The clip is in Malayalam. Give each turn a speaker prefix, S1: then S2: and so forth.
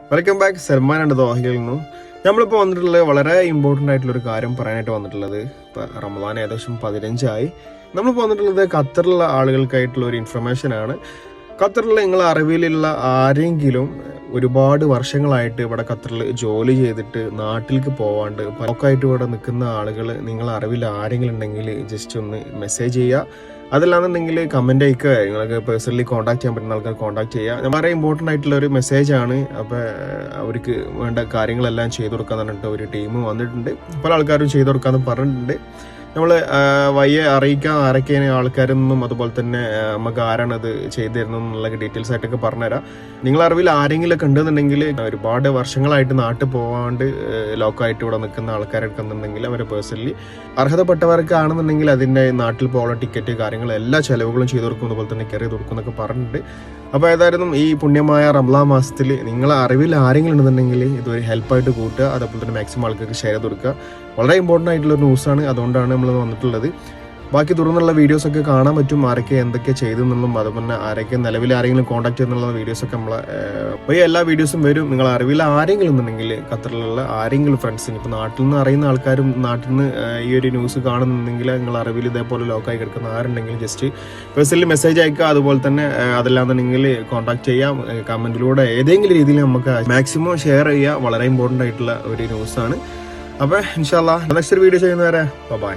S1: വെൽക്കം ബാക്ക് സൽമാൻ ആൻഡ് ദോഹയിൽ നിന്നും നമ്മളിപ്പോൾ വന്നിട്ടുള്ളത് വളരെ ഇമ്പോർട്ടന്റ് ആയിട്ടുള്ള ഒരു കാര്യം പറയാനായിട്ട് വന്നിട്ടുള്ളത്. ഇപ്പോൾ റമദാൻ ഏകദേശം പതിനഞ്ചായി. നമ്മളിപ്പോൾ വന്നിട്ടുള്ളത് ഖത്തറിലുള്ള ആളുകൾക്കായിട്ടുള്ള ഒരു ഇൻഫർമേഷൻ ആണ്. നിങ്ങളെ അറിവിലുള്ള ആരെങ്കിലും ഒരുപാട് വർഷങ്ങളായിട്ട് ഇവിടെ ഖത്തറിൽ ജോലി ചെയ്തിട്ട് നാട്ടിലേക്ക് പോവാണ്ട് പലക്കായിട്ട് ഇവിടെ നിൽക്കുന്ന ആളുകൾ നിങ്ങൾ അറിവിൽ ആരെങ്കിലും ഉണ്ടെങ്കിൽ ജസ്റ്റ് ഒന്ന് മെസ്സേജ് ചെയ്യുക. അതല്ലാന്നുണ്ടെങ്കിൽ കമന്റ് അയക്കുക. നിങ്ങൾക്ക് പേഴ്സണലി കോൺടാക്ട് ചെയ്യാൻ പറ്റുന്ന ആൾക്കാർ കോൺടാക്ട് ചെയ്യുക. വളരെ ഇമ്പോർട്ടന്റ് ആയിട്ടുള്ള ഒരു മെസ്സേജ് ആണ്. അപ്പോൾ അവർക്ക് വേണ്ട കാര്യങ്ങളെല്ലാം ചെയ്തു കൊടുക്കാൻ പറഞ്ഞിട്ട് ഒരു ടീം വന്നിട്ടുണ്ട്. പല ആൾക്കാരും ചെയ്തു കൊടുക്കാമെന്ന് പറഞ്ഞിട്ടുണ്ട്. നമ്മൾ വയ്യെ അറിയിക്കാൻ ആരൊക്കെയാണ് ആൾക്കാരെന്നും അതുപോലെ തന്നെ നമുക്ക് ആരാണ് അത് ചെയ്തു തരുന്നതെന്നുള്ള ഡീറ്റെയിൽസ് ആയിട്ടൊക്കെ പറഞ്ഞുതരാം. നിങ്ങൾ അറിവിൽ ആരെങ്കിലും ഒക്കെ ഉണ്ടെന്നുണ്ടെങ്കിൽ ഒരുപാട് വർഷങ്ങളായിട്ട് നാട്ടിൽ പോകാണ്ട് ലോക്കായിട്ട് ഇവിടെ നിൽക്കുന്ന ആൾക്കാരൊക്കെ ഉണ്ടെന്നുണ്ടെങ്കിൽ അവരെ പേഴ്സണലി അർഹതപ്പെട്ടവർക്കാണെന്നുണ്ടെങ്കിൽ അതിന്റെ നാട്ടിൽ പോകാനുള്ള ടിക്കറ്റ് കാര്യങ്ങൾ എല്ലാ ചെലവുകളും ചെയ്തു കൊടുക്കും അതുപോലെ തന്നെ കയറി കൊടുക്കും എന്നൊക്കെ പറഞ്ഞിട്ടുണ്ട്. അപ്പോൾ ഏതായാലും ഈ പുണ്യമായ റംലാ മാസത്തിൽ നിങ്ങളെ അറിവിൽ ആരെങ്കിലും ഉണ്ടെന്നുണ്ടെങ്കിൽ ഇതൊരു ഹെൽപ്പായിട്ട് കൂട്ടുക അതുപോലെ തന്നെ മാക്സിമം ആൾക്കാർക്ക് ഷെയർ ചെയ്ത് കൊടുക്കുക. വളരെ ഇമ്പോർട്ടന്റ് ആയിട്ടുള്ള ന്യൂസാണ് അതുകൊണ്ടാണ് നമ്മൾ വന്നിട്ടുള്ളത്. ബാക്കി തുടർന്നുള്ള വീഡിയോസ് ഒക്കെ കാണാൻ പറ്റും ആരൊക്കെ എന്തൊക്കെ ചെയ്തു എന്നുള്ളതും അതുപോലെ ആരൊക്കെ നിലവിൽ ആരെങ്കിലും കോൺടാക്ട് ചെയ്യുന്നുള്ള വീഡിയോസൊക്കെ നമ്മളെ പോയി എല്ലാ വീഡിയോസും വരും. നിങ്ങൾ അറിവിൽ ആരെങ്കിലും ഉണ്ടെങ്കിൽ ഖത്തറിലുള്ള ആരെങ്കിലും ഫ്രണ്ട്സിന് ഇപ്പോൾ നാട്ടിൽ നിന്ന് അറിയുന്ന ആൾക്കാരും നാട്ടിൽ നിന്ന് ഈ ഒരു ന്യൂസ് കാണുന്നുണ്ടെങ്കിൽ നിങ്ങൾ അറിവിൽ ഇതേപോലെ ലോക്കായി കിടക്കുന്ന ആരുണ്ടെങ്കിൽ ജസ്റ്റ് പേഴ്സണലി മെസ്സേജ് അയക്കുക. അതുപോലെ തന്നെ അതല്ലാന്നുണ്ടെങ്കിൽ കോൺടാക്ട് ചെയ്യാം. കമന്റിലൂടെ ഏതെങ്കിലും രീതിയിൽ നമുക്ക് മാക്സിമം ഷെയർ ചെയ്യുക. വളരെ ഇമ്പോർട്ടന്റ് ആയിട്ടുള്ള ഒരു ന്യൂസാണ് അപ്പോൾ ഇൻഷാല്ലാ നെക്സ്റ്റ് വീഡിയോ ചെയ്യുന്നവരെ ബൈ